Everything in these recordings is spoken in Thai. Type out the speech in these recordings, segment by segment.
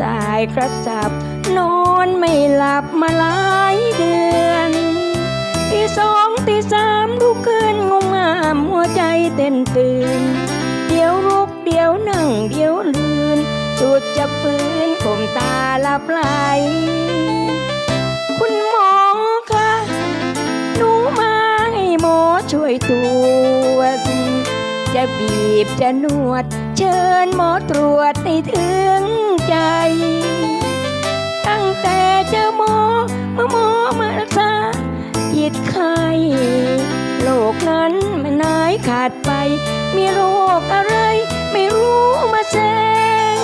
สายกระสับ นอนไม่หลับมาหลายเดือนที่สองที่สามลุกขึ้นงมงามหัวใจเต้นตื่น เดี๋ยวลุกเดี๋ยวนั่งเดี๋ยวลืน สุดจะฟื้นข่มตาหลับไหลคุณหมอคะหนูมาให้หมอช่วยตรวจจะบีบจะนวด เชิญหมอตรวจให้ถึงใมื่อหมอมารักษาผิดไข้โรคนั้นมันหายขาดไป มีโรคอะไร ไม่รู้มาแซง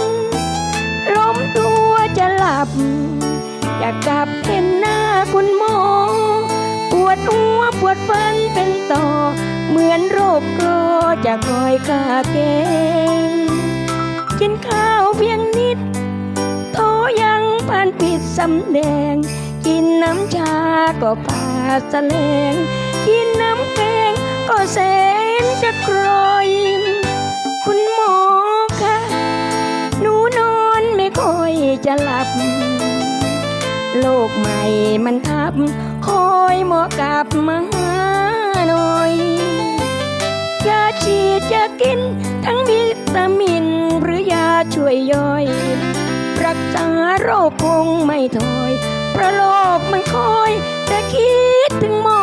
ล้มตัวจะหลับ อยากกลับเห็นหน้าคุณหมอ ปวดหัวปวดฟันเป็นต่อ เหมือนโรคกรอจะคอยฆ่าเกงกินข้าวเพียงนิดโทยังผ่านผิดสำแดง ชาก็พาสะเลงกินน้ำแกงก็แสนจะกรอยคุณหมอคะหนูนอนไม่ค่อยจะหลับ โลกใหม่มันทับ คอยหมอกลับมาหาหน่อยยาฉีดยากิน ทั้งวิตามินหรือยาช่วยย่อย รักษาโรคคงไม่ถอยเพราะโลกมัน อยแต่คิดถึงหมอ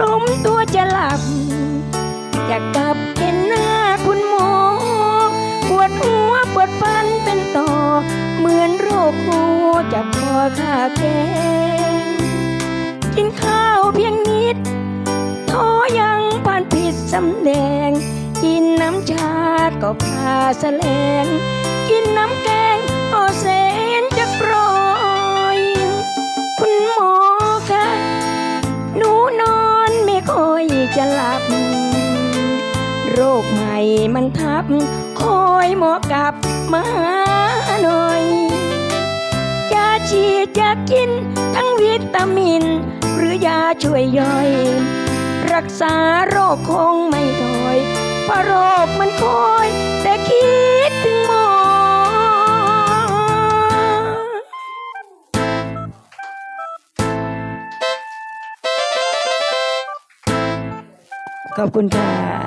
ล้มตัวจะหลับ อยากกลับเห็นหน้าคุณหมอ ปวดหัวปวดฟันเป็นต่อ เหมือนโรคหัวจะพอค่าแก ก็พาแสลง กินน้ำแกงก็แสนจะกรยคุณหมอคะหนูนอนไม่ค่อยจะหลับ โรคใหม่มันทับ คอยหมอกลับมาหน่อยยาฉีดยากินทั้งวิตามิน หรือยาช่วยย่อย รักษาโรคคงไม่ถอ เพราะโรคมันคอยแต่คิดถึงหมอ ขอบคุณค่ะ